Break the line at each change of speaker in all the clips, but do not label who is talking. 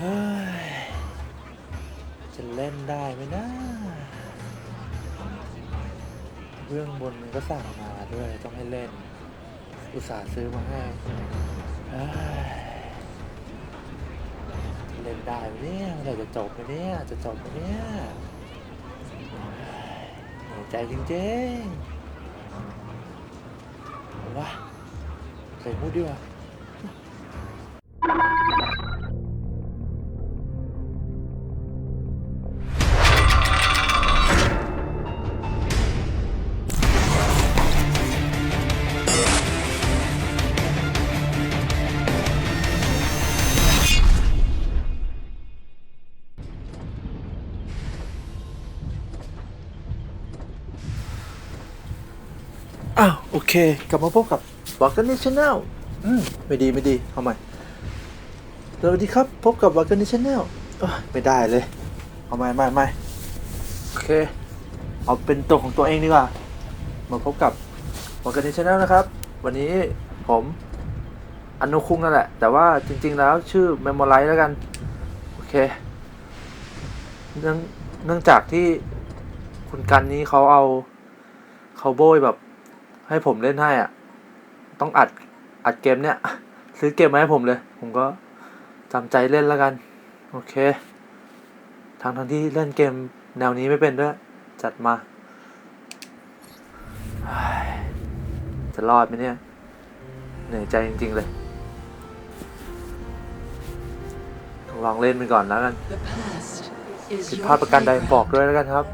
เฮ้ย จะเล่นได้ไหมนะเบื้องบนมันก็สั่งมาด้วยต้องให้เล่น อุตส่าห์ซื้อมาให้เฮ้ยเล่นได้ไหมเนี่ยเมื่อไหร่จะจบไหมเนี่ยจะจบไหมเนี่ยเหนื่อยใจจริงๆเอาวะใส่มูดดีกว่า อ้าวโอเค กลับมาพบกับวักกันนิชแนลอืมไม่ดีไม่ดีเอาใหม่สวัสดีครับพบกับวักกันนิชแนลไม่ได้เลย เอาใหม่ใหม่ใหม่โอเค เอาเป็นตัวของตัวเองดีกว่า มาพบกับวักกันนิชแนลนะครับ วันนี้ผมอนุคุงนั่นแหละ แต่ว่าจริง ๆ แล้วชื่อ Memorize แล้วกัน โอเค เนื่องเนื่องจากที่คุณกันนี้เขาเอาเขาโบยแบบ ให้ผมเล่นให้อะ ต้องอัดอัดเกมเนี้ยซื้อเกมมาให้ผมเลย ผมก็จำใจเล่นแล้วกัน โอเคทั้งทั้งที่เล่นเกมแนวนี้ไม่เป็นด้วย จัดมา จะรอดไหมเนี่ย เหนื่อยใจจริง ๆ เลย ลองเล่นไปก่อนแล้วกันผิดพลาดประการใดบอกด้วยแล้วกันครับ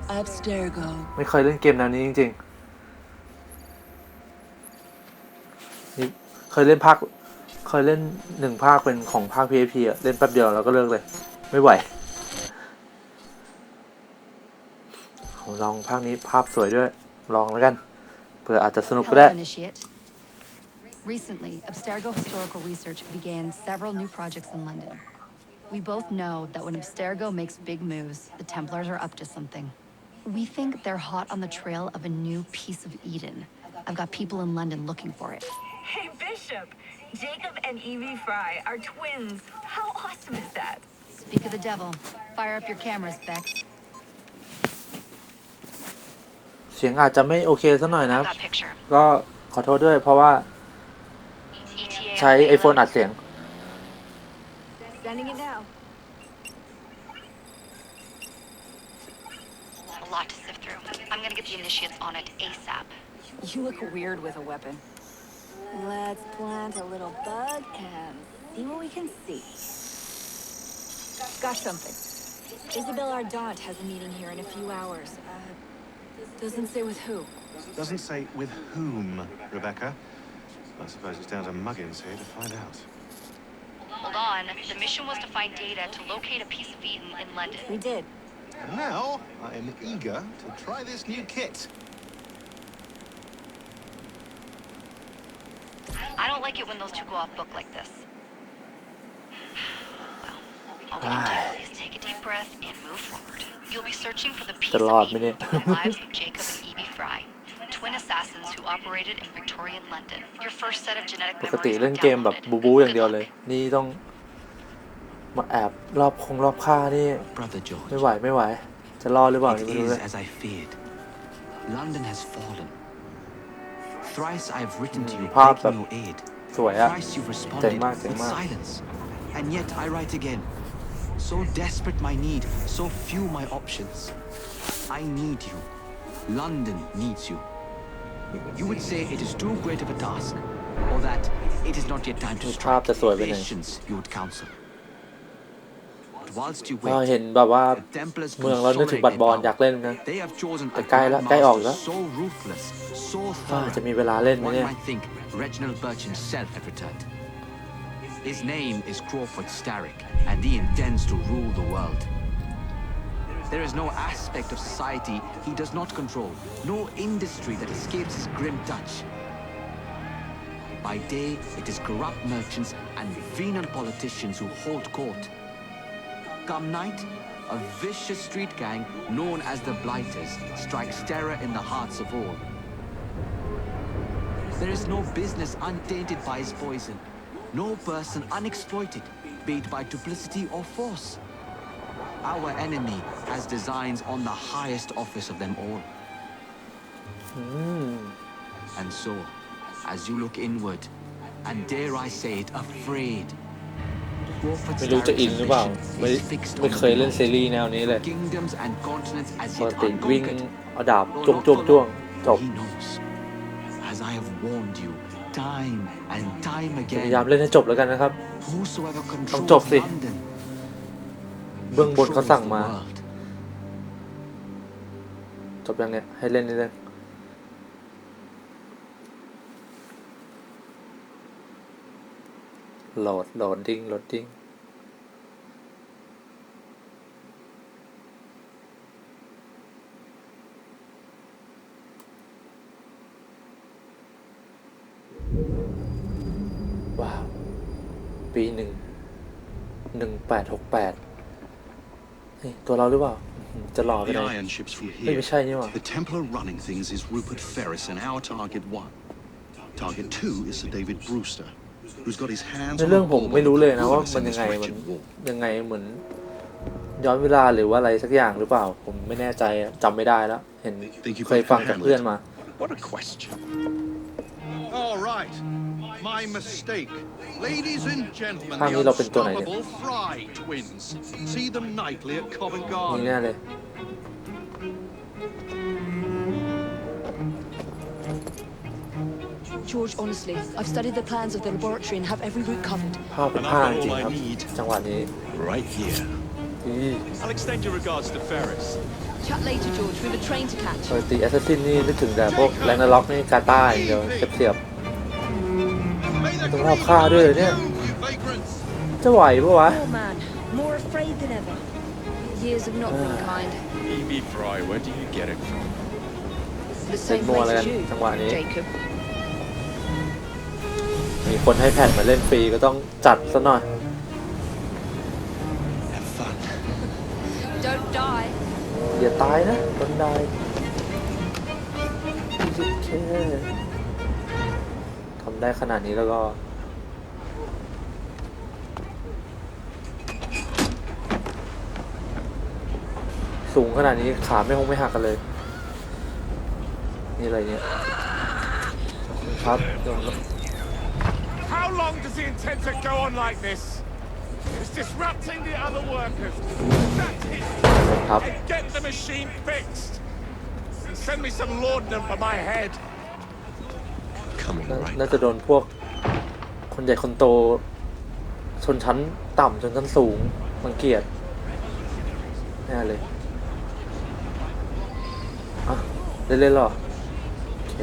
ไม่เคยเล่นเกมแนวนี้จริง ๆนี่ เคยเล่นภาค เคยเล่นหนึ่งภาคเป็นของภาค PVP อะเล่นแป๊บเดียวแล้วก็เลิกเลย ไม่ไหวลองภาคนี้ภาพสวยด้วย ลองแล้วกัน เผื่ออาจจะสนุกก็ได้
Recently, Abstergo Historical Research began several new projects in London. We both know that when Abstergo makes big moves, the Templars are up to something. We think they're hot on the trail of a new piece of Eden. I've got people in London looking for it.
Hey, Bishop! Jacob and Evie Fry are twins. How awesome is that?
Speak of the devil. Fire up your cameras, Bex.
เสียงอาจจะไม่โอเคสักหน่อยนะครับ
That picture.
ก็ขอโทษด้วยเพราะว่า
ETA
ใช้ iPhone อัดเสียง
Sending it now.
A lot to sift through. I'm gonna get the Initiates on it ASAP.
You look weird with a weapon. Let's plant a little bug and see what we can see. Got something. Isabel Ardant has a meeting here in a few hours. Uh, doesn't say with who.
Doesn't say with whom, Rebecca. I suppose it's down to Muggins here to find out.
Hold on. The mission was to find data to locate a piece of Eden in London.
We did.
And now, I am eager to try this new kit.
Don't like it when those two go off book like this. Well, all we can do is take a deep breath and move forward. You'll be searching for the piece
The
of
Lord,
Eden
minute.
in the lives of Jacob and Evie Fry, twin assassins who operated in Victorian London. Your first set of genetic
ปกติ
memories
เล่น
are
เกมแบบ
downloaded.
บูบูอย่าง
Good
เดียว
luck.
เลย นี่ต้อง มาแอบรอบคงรอบค่านี่
Brother George,
ไม่ไหวไม่ไหว จะรอดหรือเปล่า
it
ยังไม่รู้
is
เลย
as I feared. London has fallen. Thrice I've written to you,
ภาพแบบ
begging your aid.
สวยอะ
Thrice you've
เจ๋ง
responded
มากเจ๋ง
with
มาก
silence. And yet I write again. So desperate my need, so few my options. I need you. London needs you. You would say it is too great of a task, or that it is not yet time to
มีภาพ
strike.
จะสวยไปไหน
Patience, you would counsel. But whilst you
ก็
wait,
เห็นแบบว่า
the Templars
เมืองเรานึกถึง
consolidate
บัตรบอล
their
อยาก
power.
เล่นนะ
They have chosen a
แต่ใกล้ละ
Grand
ใกล้ออก
Master
แล้ว
so ruthless, so
อ่า
thorough.
จะมีเวลาเล่นไหม
One
เนี่ย
might think Reginald Birch himself had returned. His name is Crawford Starrick, and he intends to rule the world. There is no aspect of society he does not control, no industry that escapes his grim touch. By day, it is corrupt merchants and venal politicians who hold court. Come night, a vicious street gang known as the Blighters strikes terror in the hearts of all. There is no business untainted by his poison, no person unexploited, bait by duplicity or force. Our enemy has designs on the highest office of them all.
อืม
And so, as you look inward, and dare I say it, afraid,
ไม่รู้จะอินหรือเปล่า ไม่ไม่เคยเล่นซีรีส์แนวนี้เลยปกติวิ่งเอาดาบจ้วงจ้วงจ้วงจบพยายามเล่นให้จบแล้วกันนะครับ ต้องจบสิ เบื้องบนเขาสั่งมา จบยังไงให้เล่นนี่เลย โหลดโหลดดิ้งโหลดดิ้งว้าว ปีหนึ่งหนึ่งแปดหกแปดเฮ้ยตัวเราหรือเปล่าอื้อหือจะหล่อไป
The
ไหน
iron ships from
เฮ้ย
here.
ไม่ใช่นี่หว่า
The Templar running things is Rupert Ferris, and our target one. Target two is Sir David Brewster, who's got his hands
ใน
on
เรื่อง
the
ผม
ball
ไม่รู้เลย
of
นะว่า
the
มัน
in
ยัง
this
ไงมัน
wretched war.
ยังไงเหมือนย้อนเวลาหรือว่าอะไรสักอย่างหรือเปล่า ผมไม่แน่ใจอะจำไม่ได้แล้ว เห็น
Think you
เคย
both
ฟัง
can
จาก
handle
เพื่อน
it?
มา
What a question. All right. My mistake. Ladies and gentlemen,
ภาค
the
นี้เราเป็นตัวไหนเนี่ย
unstoppable Fry twins. See them nightly at Covent
นี่
Garden.
George, honestly, I've studied the plans of the laboratory and have every route covered.
ภาพเป็น
And
ผ้า
I've
จ
got
ริง
all
ครับ
I need.
จังหวะนี้
Right here.
อี
I'll extend your regards to Ferris.
Chat later, George. We've a train to catch.
ปกติแอสซัสซินนี่นึกถึงแต่พวกแรงนาล็อกนี่กาตาอย่างเดียวเสียบ
May the
ต้องรอบฆ่าด้วยเหรอเนี่ย
you vagrants.
ๆจะไหวปะวะ
Poor man, more afraid than ever. Years have not been kind.
Evie Fry, where do you get it from?
The
เล่น
same
มัว
place
แล้วกั
as
น
you,
จังหวะนี้
Jacob.
มีคนให้แผ่นมาเล่นฟรีก็ต้องจัดซะหน่อย
Have fun.
Don't die.
อย่าตายนะคนได้โอเคทำได้ขนาดนี้แล้วก็ สูงขนาดนี้ขาไม่คงไม่หักกันเลย นี่อะไรเนี่ยครับเดี๋ยว
How long does he intend to go on like this? It's disrupting the other workers. That's it.
ครับ
And get the machine fixed. And send me some laudanum for my head.
Coming
น่า
right
น่าจะโดนพวกคนใหญ่คนโต ชนชั้นต่ำชนชั้นสูงรังเกียจแน่เลยอะเล่นๆหรอ โอเค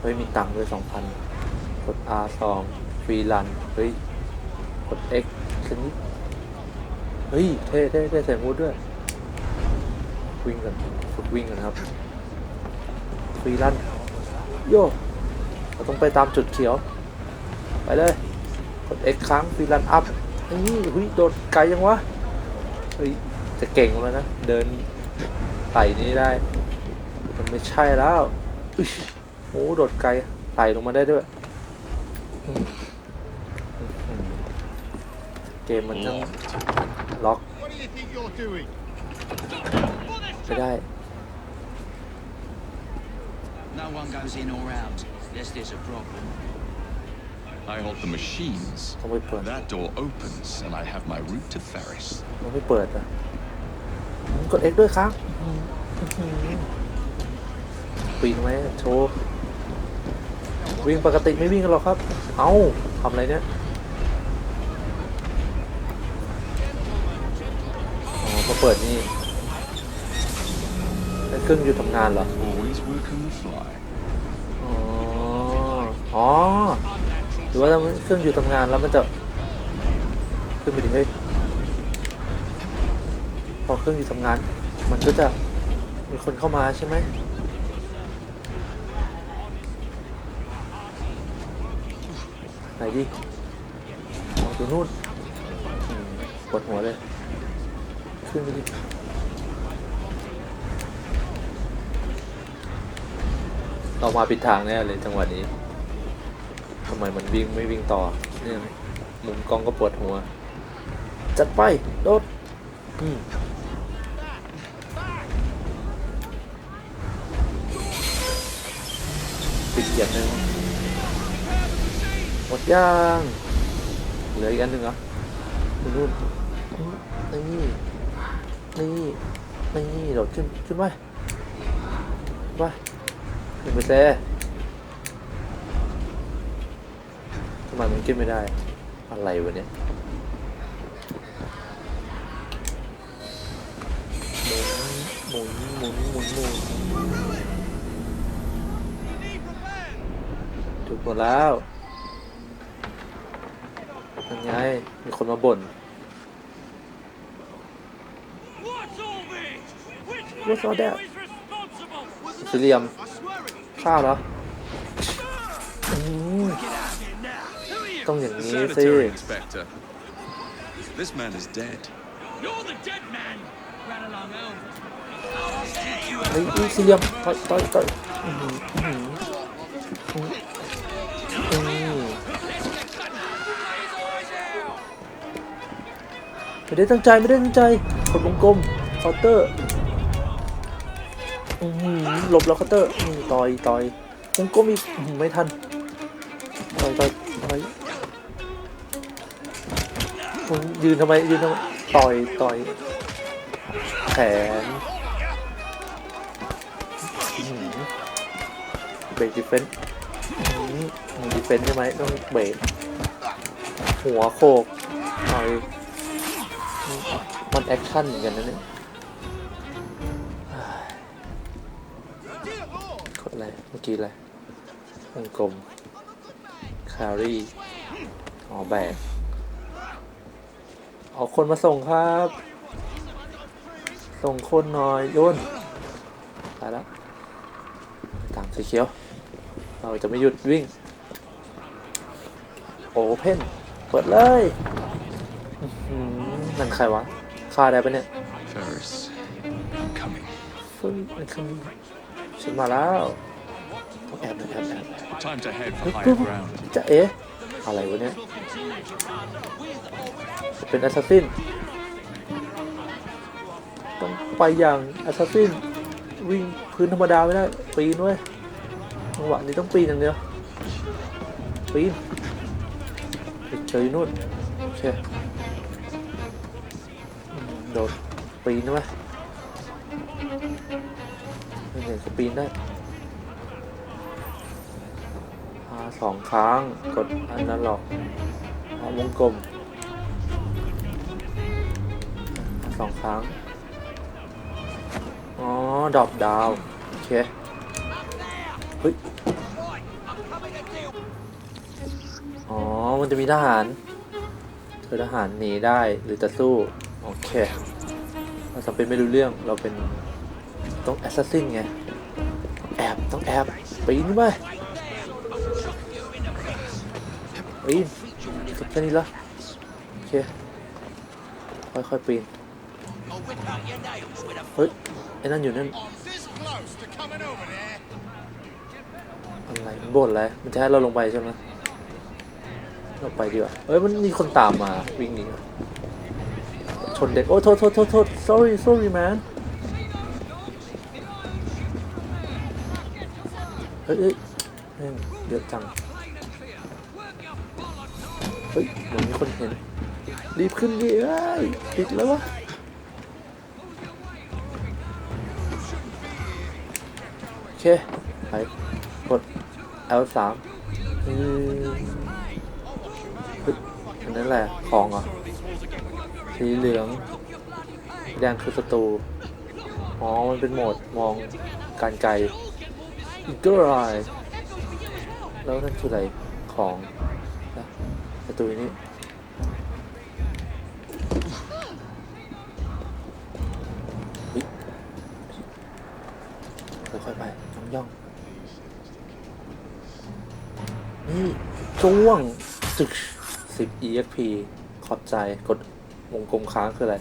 เฮ้ย มีตังค์ด้วยสองพันกด R สองฟ รีรัน เฮ้ย กด X ชนิดเฮ้ย เท่เท่เท่ใส่มูดด้วย วิ่งกันฝึกวิ่งกันครับฟรีรัน โยเราต้องไปตามจุดเขียว ไปเลย กด X ครั้งฟรีรันอัพนี่เฮ้ย โดดไกลยังวะ เฮ้ย จะเก่งแล้วนะ เดินไต่นี้ได้ มันไม่ใช่แล้วอุ๊ยโอ้โดดไกลไต่ลงมาได้ด้วยอืมอืม เกมมันทั้งล็อก
What do you think you're doing?
ไม่ได้
No one goes in or out, unless there's a problem.
I hold the machines.
ต้องไปเปิด
That door opens, and I have my route to Ferris.
ต้องไปเปิดอะกด X ด้วยครับปีนไหมโชว์วิ่งปกติไม่วิ่งกันหรอกครับ เอ้าทำอะไรเนี่ย อ๋อ มาเปิดนี่ไอ้เครื่องอยู่ทำงานเหรอ
Always working the fly.
อ๋ออ๋อหรือว่าถ้าเครื่องอยู่ทำงานแล้วมันจะขึ้นไปดิเฮ้ยพอเครื่องอยู่ทำงาน มันก็จะมีคนเข้ามาใช่ไหมไหนดิมองตัวนู่นอืมปวดหัวเลย ขึ้นไปดิเรามาผิดทางแน่เลยจังหวะนี้ทำไมมันวิ่งไม่วิ่งต่อเนี่ยมุมกล้องก็ปวดหัว จัดไปโดดอืมปิดเกียร์หนึ่งหมดย่าง เหลืออีกอันหนึ่งเหรอนู่นนี่ นี่ นี่โดดขึ้น ขึ้นไปไปขึ้นไปเซ่ทำไมมันขึ้นไม่ได้ อะไรวะเนี่ยหมุนหมุนหมุนหมุนหมุนถูกหมดแล้วยังไง มีคนมาบ่น What's all that สี่เหลี่ยมข้าวเหรออืมต้องอย่างนี้สิ
Sanitary inspector. This man is dead.
เฮ้ยอุ๊ยสี่เหลี่ยมต่อยต่อยต่อยอื้อหืออื้อหืออื้อหือ ไม่ได้ตั้งใจไม่ได้ตั้งใจกดวงกลมเคาน์เตอร์ อื้อหือหลบแล้วคาน์เตอร์นี่ต่อยต่อยวงกลมอีกอื้อหือไม่ทันต่อยต่อยต่อยมึงยืนทำไมยืนทำไมต่อยต่อยแขนเบรกดิเฟนต์มีดิเฟนต์ใช่ไหมต้องเบรกหัวโขกหน่อยมันแอคชั่นเหมือนกันนะเนี่ย มื่อกี้อะไรวงกลมคารี่อ๋อแบกเอาคนมาส่งครับ ส่งคนหน่อยโยนตายแล้วตามสีเขียว เราจะไม่หยุดวิ่ง โอเพนเปิดเลยอื้อหือนั่นใครวะฆ่าได้ปะเนี่ย
Ferris, I'm coming.
ฟึ่งมันคือฉันมาแล้ว ต้องแอบหนะแอบแอบ
Time to head
เฮ้ย
for
ปุ๊
higher
บ
ground.
จะเอ๊ะอะไรวะเนี่ย เป็นแอสซัสซินต้องไปอย่างแอสซัสซินวิ่งพื้นธรรมดาไม่ได้ ปีนเว้ยจังหวะนี้ต้องปีนอย่างเดียวปีนไปเจออยู่นู่นโอเคอืมโดดปีนได้ไหมไม่เห็นก็ปีนได้หา สองครั้ง กดอันนั้นหรอกเอาวงกลมสองครั้ง อ๋อ ดอปดาว โอเค เฮ้ย อ๋อ มันจะมีทหารเธอทหารหนีได้หรือจะสู้ โอเคเราจำเป็นไม่รู้เรื่อง เราเป็นต้องแอสซัสซินไง แอบ ต้องแอบปีนขึ้นไป ปีนสุดแค่นี้ละโอเค ค่อยๆปีน เฮ้ย ไอ้นั่นอยู่นั่น อะไรมันบ่นอะไรมันจะให้เราลงไปใช่ไหมลงไปดีกว่าเฮ้ย มันมีคนตามมา วิ่งหนีชนเด็ก โอ้โทษโทษโทษโทษ sorry sorry man เฮ้ยเฮ้ยเยอะจัง ฮ้ยเหมือนมีคนเห็น รีบขึ้นดิเอ้ยติดแล้ววะโอเค ไป กด L สามอืมเฮ้ยอันนั้นแหละ ของเหรอ สีเหลืองแดงคือศัตรู อ๋อ มันเป็นโหมดมองการไกลอีกเกอร์ไรแล้วนั่นคืออะไรของ ตูนี้ค่อยๆไปย่องย่องๆนี่จ้วงจึกสิบ exp ขอบใจกดวงกลมค้างคืออะไร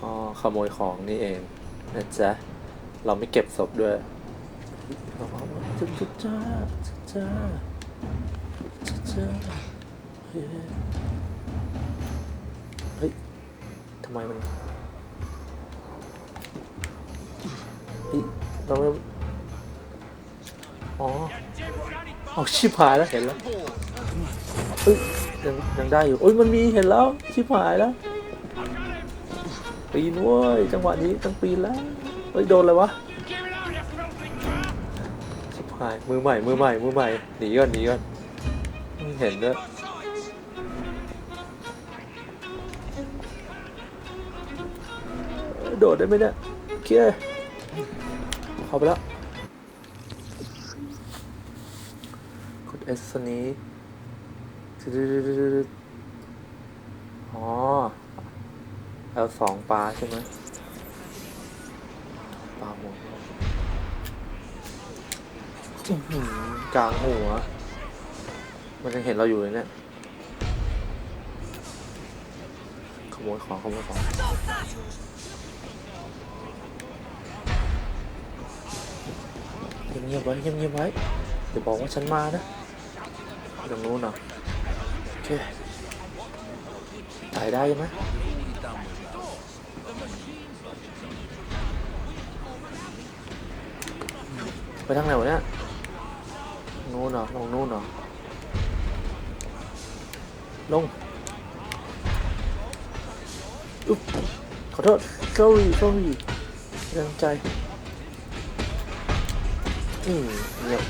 อ๋อ ขโมยของนี่เองนะจ๊ะ เราไม่เก็บศพด้วยจ้าจ้าจ้าจ้า เฮ้ยทำไมมันเฮ้ยเราไม่อ๋อเอาชิบหายแล้วเห็นแล้วเอ้ยยังยังได้อยู่โอ้ยมันมีเห็นแล้วชิบหายแล้วปีนเว้ยจังหวะนี้ต้องปีนแล้วเฮ้ยโดนอะไรวะชิบหายมือใหม่มือใหม่มือใหม่หนีก่อนหนีก่อนไม่เห็นด้วย โดดได้ไหมเนี่ยเคเข้าไปแล้วกด S ตัวนี้อ๋อแล้วสองปลาใช่ไหมปลาหมดอื้อหือกลางหัว มันยังเห็นเราอยู่เลยเนี่ยขโมยของขโมยของ Nhanh như vậy, nhanh như Để bỏ con săn ma đó. Đừng luôn nào. Ok. Tại đây mà. Phải thằng nào vậy á Nôn nào, lòng nôn nào. Lông. Úp. Có rớt Sorry, sorry. Đang chạy. อืมเงียบ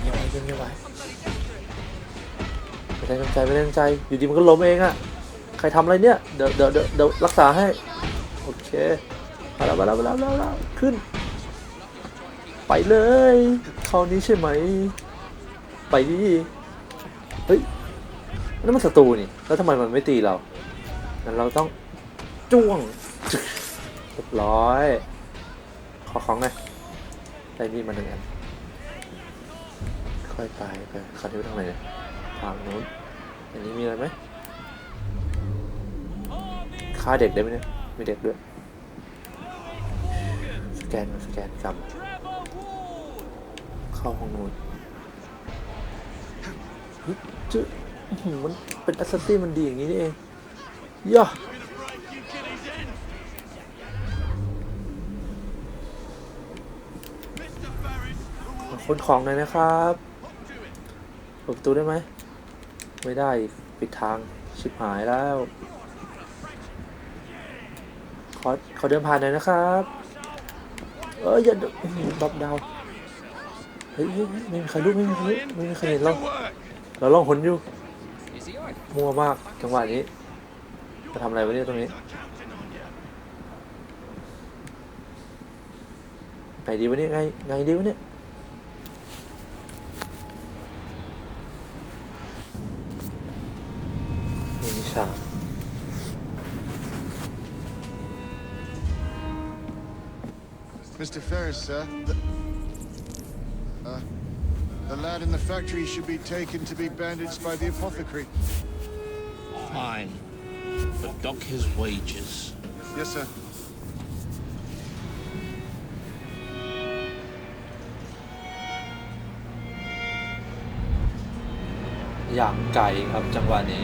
เงียบไว้เงียบเงียบไว้ไม่ได้ตั้งใจไม่ได้ตั้งใจ อยู่ดีมันก็ล้มเองอะใครทำอะไรเนี่ย เดี๋ยวเดี๋ยวเดี๋ยวเดี๋ยวรักษาให้ โอเคมาแล้วมาแล้วมาแล้วมาแล้วขึ้น ไปเลยคราวนี้ใช่ไหม ไปดิเฮ้ยนั่นมันศัตรูนี่ แล้วทำไมมันไม่ตีเรางั้นเราต้องจ้วงเรียบร้อย ขอของไง ได้มีดมาหนึ่งอัน ค่อยไปไปคราวนี้ไปทางไหนเนี่ยทางนู้น อันนี้มีอะไรไหมฆ่าเด็กได้ไหมเนี่ย มีเด็กด้วย สแกนสแกนกำเข้าห้องนู้นฮ้ยจื้อมันเป็นแอสซัสซินมันดีอย่างนี้นี่เองย่าขอ คนของหน่อยนะครับเปิดประตูได้ไหม ไม่ได้ปิดทางชิบหายแล้ว ขอขอเดินผ่านหน่อยนะครับเอออย่าอื้อหือดรอปดาวเฮ้ยไม่มีใครรู้ไม่มีใครรู้ไม่มีใครเห็นเราเราล่องหนอยู่มัวมากจังหวะนี้จะทำอะไรวะเนี่ยตรงนี้ไงดีวะเนี่ยไงไงดีวะเนี่ย นี่นิชา
Mr. Ferris, sir. The, uh, the lad in the factory should be taken to be bandaged by the apothecary.
Fine. But dock his wages.
Yes, sir.
อย่างไก่ครับจังหวะนี้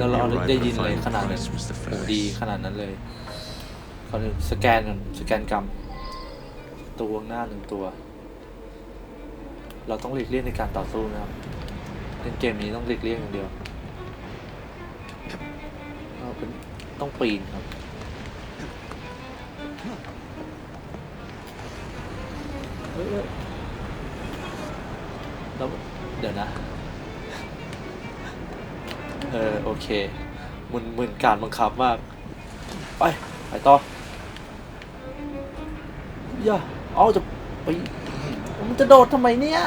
แล้วเราได้ยินเลยขนาดนั้นหูดีขนาดนั้นเลยก่อนอื่นสแกนก่อนสแกนกรรมตัวข้างหน้าหนึ่งตัว เราต้องหลีกเลี่ยงในการต่อสู้นะครับเล่นเกมนี้ต้องหลีกเลี่ยงอย่างเดียวเราเป็นต้องปีนครับเฮ้ยเฮ้ยแล้วเดี๋ยวนะ เออโอเคมึนมึนการบังคับมาก ไป ไปต่อย่าเอาจะไปมันจะโดดทำไมเนี่ย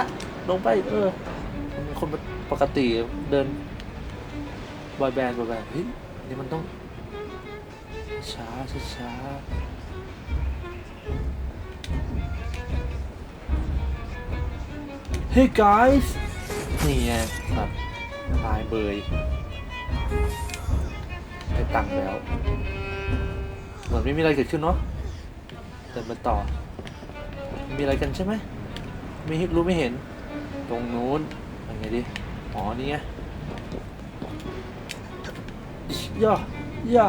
ลงไป เออมันคนปกติเดินบอยแบนด์บอยแบนด์เฮ้ยนนี่มันต้อง ช้าช้าช้าเฮ้ย guys นี่ไงแบบตายเบย ได้ตังค์แล้ว เหมือนไม่มีอะไรเกิดขึ้นเนาะเดินมาต่อ มีอะไรกันใช่ไหมไม่รู้ไม่เห็น ตรงนู้นยังไงดิอ๋อนี่ไงย่าย่า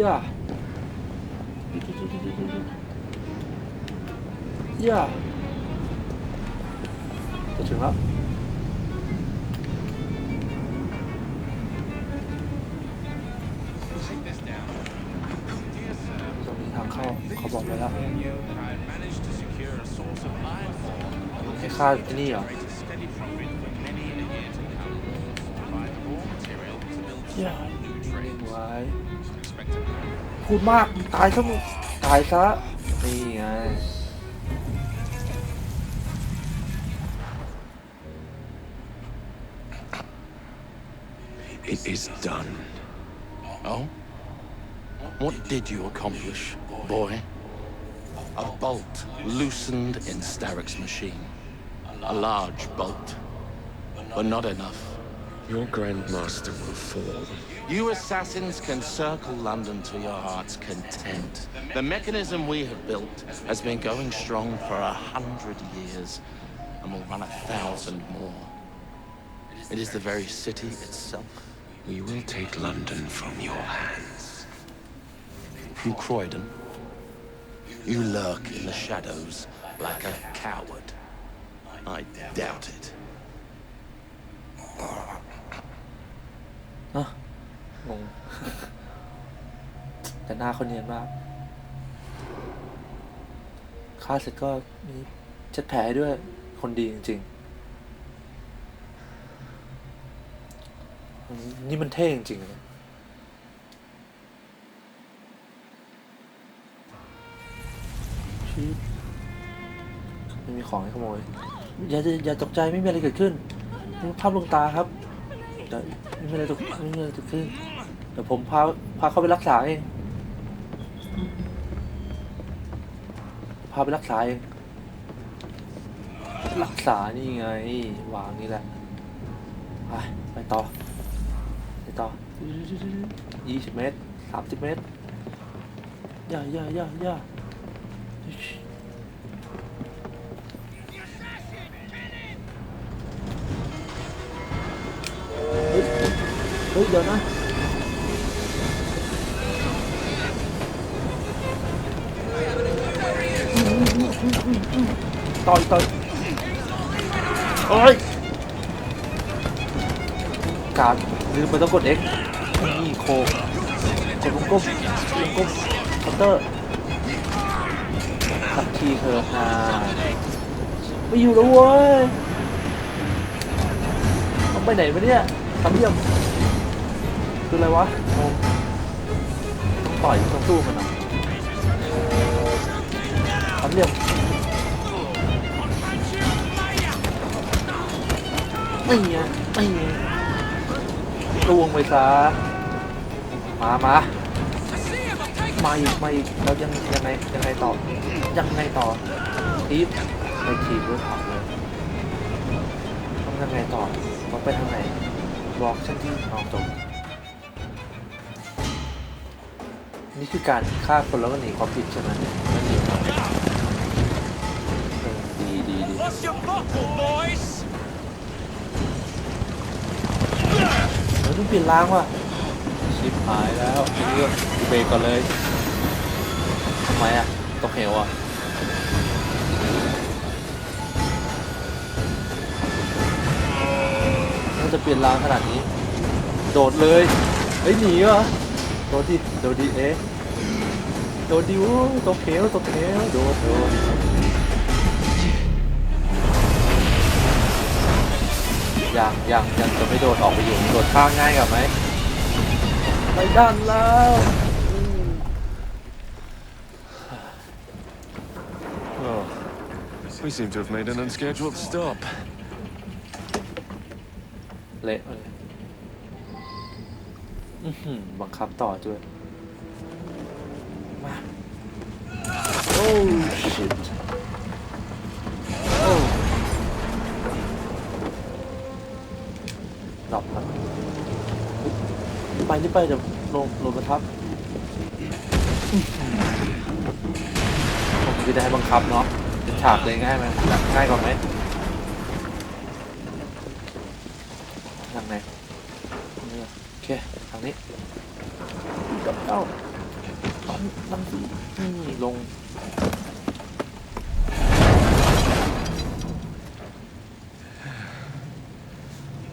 ย่าย่าจะถึงแล้ว เขาบอกไว้แล้วให้ค่าไอ้นี่เหรออย่าเล่นไว้พูดมากตายซะมึงตายซะนี่ไง
It is done. Oh? What did you accomplish, boy? A bolt loosened in Starrick's machine. A large bolt. But not enough.
Your Grandmaster will fall.
You assassins can circle London to your heart's content. The mechanism we have built has been going strong for a hundred years and will run a thousand more. It is the very city itself.
We will take London from your hands.
From Croydon. You lurk in the shadows like a coward. I doubt it.
อะงง แต่หน้าเขาเนียนมากฆ่าเสร็จก็มีเช็ดแผลให้ด้วย คนดีจริงๆ นี่มันเท่จริงๆเล ไม่มีของให้ขโมย อย่าอย่าตกใจไม่มีอะไรเกิดขึ้นภาพลวงตาครับไม่มีอะไรตกไม่มีอะไรเกิดขึ้นเดี๋ยวผมพาพาเขาไปรักษาเอง พาไปรักษาเอง รักษานี่ไง วางนี่แหละ ไปไปต่อ ไปต่อยี่สิบเมตรสามสิบเมตร ย่าย่าย่าย่า เฮ้ยเดี๋ยวนะต่อยต่อยโอ้ยการลืมไปต้องกด X นี่โคกดวงกลมวงกลมคาน์เตอร์ สักทีเถอะนะไม่อยู่แล้วเว้ยต้องไปไหนมาเนี่ยสามเหลี่ยมคืออะไรวะต้องต่อยต้องสู้มันเหรอสามเหลี่ยมไม่ไงไม่ไงลวงไปซะมามา มาอีกมาอีกแล้วยังยังไงยังไงต่อยังไงต่อทีบไปทีบด้วยผักเลยต้องยังไงต่อต้องไปทางไหนบอกฉันที่เอาจบนี่คือการฆ่าคนแล้วก็หนีความผิดใช่ไหมไม่หนีความผิดเออดีดีดี
What's your buckle, boys?
เฮ้ยต้องเปลี่ยนล้างว่ะชิปหายแล้วทีนี้ก็เบรกก่อนเลยทำ ไมอะตกเหวอะน่าจะเปลี่ยนลางขนาดนี้ โดดเลยเฮ้ยหนีเหรอโดดดิโดดดิเอ๊ะโดดดิวตกเหวตกเหวโดดโดดยังยังยังจะไม่โดดออกไปอยู่โดดข้างง่ายกว่าไหมไปด้านแล้วโอ้
We seem to have made an unscheduled stop.
เละเลยอื้อหือบังคับต่อด้วยมาโอ้ shit โอ้ดับครับไปรีบไปเดี๋ยวลงลงกระทับผมจะให้บังคับเนาะ ฉากเลยง่ายไหมง่ายกว่าไหมยังไงนี้โอเคทางนี้กับเอ้าเอานั่งสินี่ลง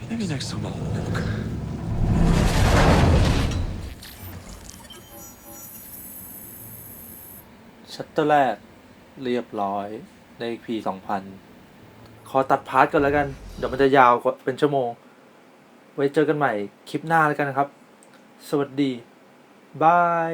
Maybe next time I'll walk.
ชัตเตอร์แรกเรียบร้อย ใน EP สองพันขอตัดพาร์ทก่อนแล้วกัน เดี๋ยวมันจะยาวเป็นชั่วโมง ไว้เจอกันใหม่คลิปหน้าแล้วกันนะครับ สวัสดี บาย